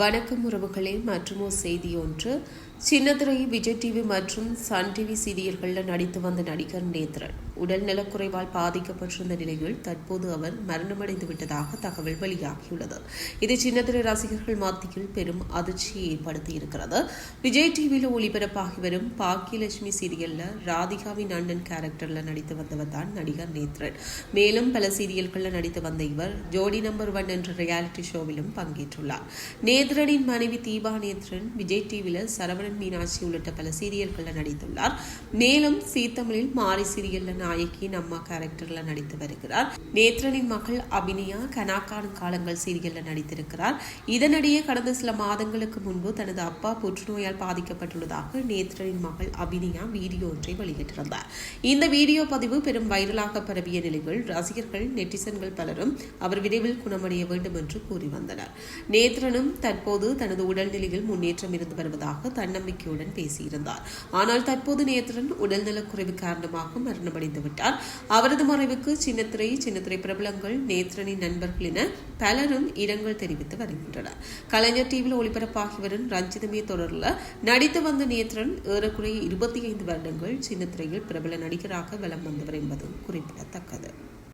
வணக்கம் உறவுகளே மற்றும் செய்தி ஒன்று. சின்னத்திரை விஜய் டிவி மற்றும் சன் டிவி சீரியல்களில் நடித்து வந்த நடிகர் நேத்ரன். உடல் நலக்குறைவால் பாதிக்கப்பட்டிருந்த நிலையில் தற்போது அவர் மரணமடைந்து விட்டதாக தகவல் வெளியாகியுள்ளது. இது சின்னத்திரை ரசிகர்கள் மத்தியில் பெரும் அதிர்ச்சியை ஏற்படுத்தி இருக்கிறது. விஜய் டிவியில் ஒளிபரப்பாகி வரும் பாக்கியலட்சுமி சீரியல்ல ராதிகாவின் அண்ணன் கேரக்டர்ல நடித்து வந்தவர் தான் நடிகர் நேத்ரன். மேலும் பல சீரியல்களில் நடித்து வந்த இவர் ஜோடி நம்பர் ஒன் என்ற ரியாலிட்டி ஷோவிலும் பங்கேற்றுள்ளார். நேத்ரனின் மனைவி தீபா நேத்ரன் விஜய் டிவியில் சரவணன் மீனாட்சி உள்ளிட்ட பல சீரியல்களில் நடித்துள்ளார். மேலும் சீத்தமிழில் மாரி சீரியலில் நாயகியின் அம்மா கேரக்டரில் நடித்து வருகிறார். நேத்ரனின் மகள் அபினியா கனாக்கான் காலங்கள் சீரியலில் நடித்திருக்கிறார். இதனிடையே கடந்த சில மாதங்களுக்கு முன்பு தனது அப்பா புற்றுநோயால் பாதிக்கப்பட்டுள்ளதாக நேத்ரனின் மகள் அபினியா வீடியோ ஒன்றை வெளியிட்டிருந்தார். இந்த வீடியோ பதிவு பெரும் வைரலாக பரவிய நிலையில் ரசிகர்கள் நெட்டிசன்கள் பலரும் அவர் விரைவில் குணமடைய வேண்டும் என்று கூறி வந்தனர். நேத்ரனும் தன் தற்போது தனது உடல்நிலையில் முன்னேற்றம் இருந்து வருவதாக தன்னம்பிக்கையுடன் பேசியிருந்தார். ஆனால் தற்போது நேத்ரன் உடல்நலக்குறைவு காரணமாக மரணமடைந்து விட்டார் அவரது மறைவுக்கு சின்னத்திரை சின்னத்திரை பிரபலங்கள் நேத்திரனின் நண்பர்கள் என பலரும் இரங்கல் தெரிவித்து வருகின்றனர். கலைஞர் டிவியில் ஒளிபரப்பாகி வரும் ரஞ்சிதமே தொடரில் நடித்து வந்த நேத்ரன் ஏறக்குறைய இருபத்தி ஐந்து வருடங்கள் சின்னத்திரையில் பிரபல நடிகராக வலம் வந்தவர் என்பது குறிப்பிடத்தக்கது.